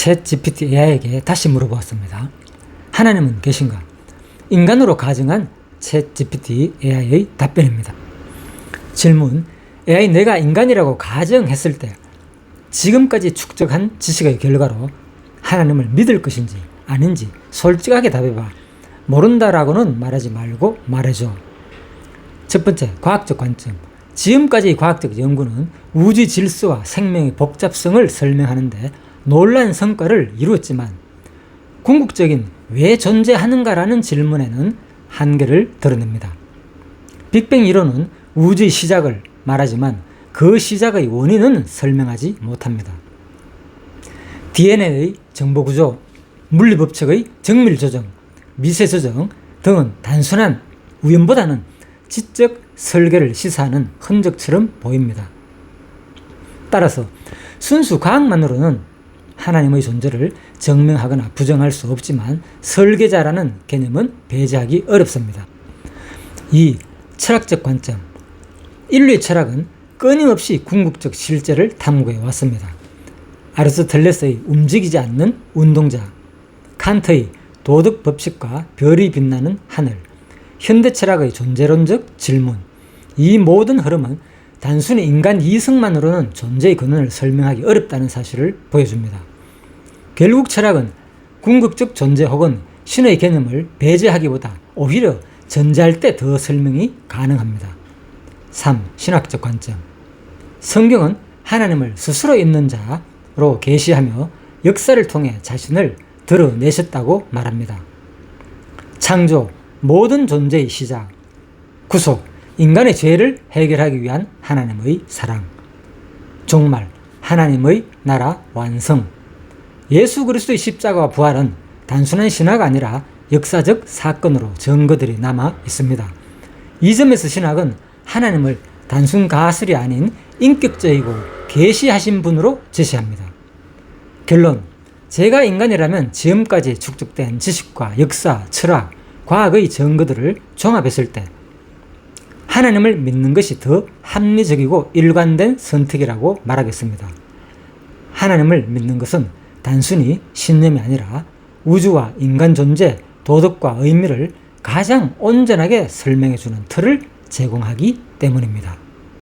챗 GPT AI에게 다시 물어보았습니다. 하나님은 계신가? 인간으로 가정한 챗 GPT AI의 답변입니다. 질문 AI 내가 인간이라고 가정했을 때 지금까지 축적한 지식의 결과로 하나님을 믿을 것인지 아닌지 솔직하게 답해봐. 모른다라고는 말하지 말고 말해줘. 첫 번째, 과학적 관점. 지금까지 과학적 연구는 우주 질서와 생명의 복잡성을 설명하는데 놀란 성과를 이루었지만 궁극적인 왜 존재하는가라는 질문에는 한계를 드러냅니다. 빅뱅 이론은 우주의 시작을 말하지만 그 시작의 원인은 설명하지 못합니다. DNA의 정보 구조, 물리 법칙의 정밀 조정, 미세 조정 등은 단순한 우연보다는 지적 설계를 시사하는 흔적처럼 보입니다. 따라서 순수 과학만으로는 하나님의 존재를 증명하거나 부정할 수 없지만 설계자라는 개념은 배제하기 어렵습니다. 이 철학적 관점. 인류의 철학은 끊임없이 궁극적 실제를 탐구해 왔습니다. 아리스토텔레스의 움직이지 않는 운동자, 칸트의 도덕 법칙과 별이 빛나는 하늘, 현대 철학의 존재론적 질문, 이 모든 흐름은 단순히 인간 이성만으로는 존재의 근원을 설명하기 어렵다는 사실을 보여줍니다. 결국 철학은 궁극적 존재 혹은 신의 개념을 배제하기보다 오히려 전제할 때 더 설명이 가능합니다. 3. 신학적 관점. 성경은 하나님을 스스로 있는 자로 계시하며 역사를 통해 자신을 드러내셨다고 말합니다. 창조, 모든 존재의 시작, 구속, 인간의 죄를 해결하기 위한 하나님의 사랑, 종말, 하나님의 나라 완성, 예수 그리스도의 십자가와 부활은 단순한 신화가 아니라 역사적 사건으로 증거들이 남아 있습니다. 이 점에서 신학은 하나님을 단순 가설이 아닌 인격적이고 계시하신 분으로 제시합니다. 결론 제가 인간이라면 지금까지 축적된 지식과 역사, 철학, 과학의 증거들을 종합했을 때 하나님을 믿는 것이 더 합리적이고 일관된 선택이라고 말하겠습니다. 하나님을 믿는 것은 단순히 신념이 아니라 우주와 인간 존재, 도덕과 의미를 가장 온전하게 설명해주는 틀을 제공하기 때문입니다.